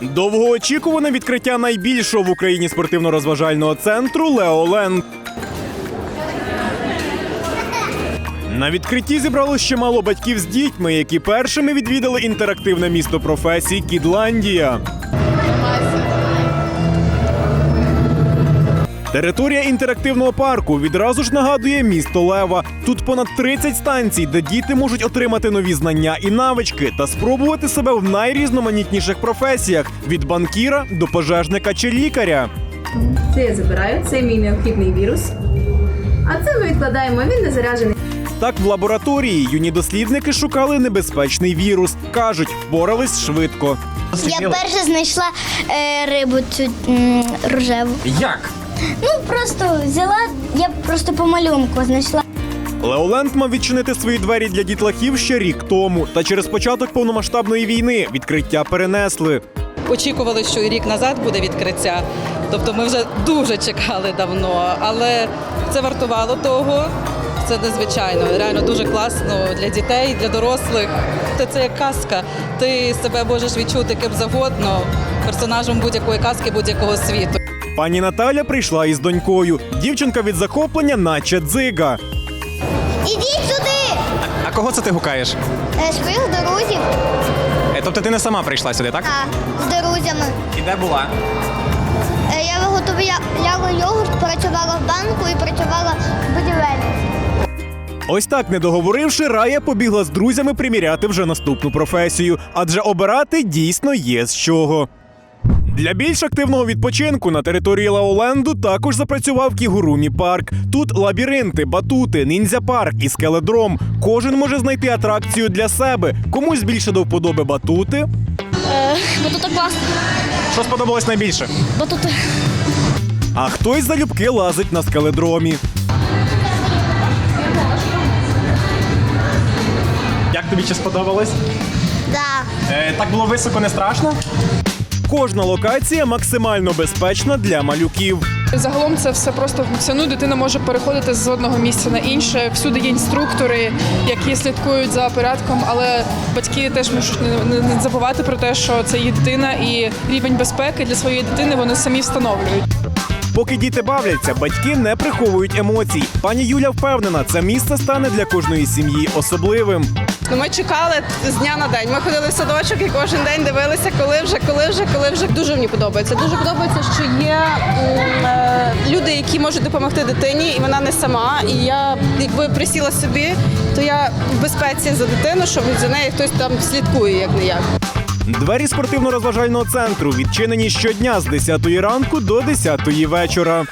Довгоочікуване відкриття найбільшого в Україні спортивно-розважального центру Леоленд. На відкритті зібралось чимало батьків з дітьми, які першими відвідали інтерактивне місто професій Кідландія. Територія інтерактивного парку відразу ж нагадує місто Лева. Тут понад 30 станцій, де діти можуть отримати нові знання і навички та спробувати себе в найрізноманітніших професіях від банкіра до пожежника чи лікаря. Це я забираю, це мій необхідний вірус. А це ми відкладаємо, він не заряджений. Так, в лабораторії юні дослідники шукали небезпечний вірус. кажуть, впорались швидко. Я перше знайшла е, рибу цю м, рожеву. Як? Ну просто взяла, я просто по малюнку знайшла. Леоленд мав відчинити свої двері для дітлахів ще рік тому. Та через початок повномасштабної війни відкриття перенесли. очікували, що і рік назад буде відкриття. Тобто ми вже дуже чекали давно, але це вартувало того. Це незвичайно, реально дуже класно для дітей, для дорослих. Це, це як казка. Ти себе можеш відчути ким завгодно, персонажем будь-якої казки, будь-якого світу. Пані Наталя прийшла із донькою. Дівчинка від захоплення, наче дзига. Ідіть сюди! А кого це ти гукаєш? Е, своїх друзів Е, Тобто ти не сама прийшла сюди, так? та, з друзями. І де була? Е, я виготовляла йогурт, працювала в банку і працювала в будівельниці. Ось так, не договоривши, Рая побігла з друзями приміряти вже наступну професію, адже обирати дійсно є з чого. Для більш активного відпочинку на території Лаоленду також запрацював кігурумі парк. Тут лабіринти, батути, ніндзя парк і скеледром. Кожен може знайти атракцію для себе. Комусь більше до вподоби батути, Батута клас, Що сподобалось найбільше? батута. а хтось залюбки лазить на скеледромі. Як тобі чи сподобалось? Да. Е, так було високо, не страшно? Кожна локація максимально безпечна для малюків. Загалом це все просто функціонує. Дитина може переходити з одного місця на інше. Всюди є інструктори, які слідкують за порядком, але батьки теж можуть не, забувати про те, що це їх дитина, і рівень безпеки для своєї дитини вони самі встановлюють. Поки діти бавляться, батьки не приховують емоцій. Пані Юля впевнена, це місце стане для кожної сім'ї особливим. Ну, ми чекали з дня на день. Ми ходили в садочок і кожен день дивилися, коли вже, коли вже, коли вже. Дуже мені подобається. Дуже подобається, що є е, люди, які можуть допомогти дитині, і вона не сама. І я, якби присіла собі, то я в безпеці за дитину, щоб за нею хтось там слідкує, як не як. Двері спортивно-розважального центру відчинені щодня з 10 ранку до 10 вечора.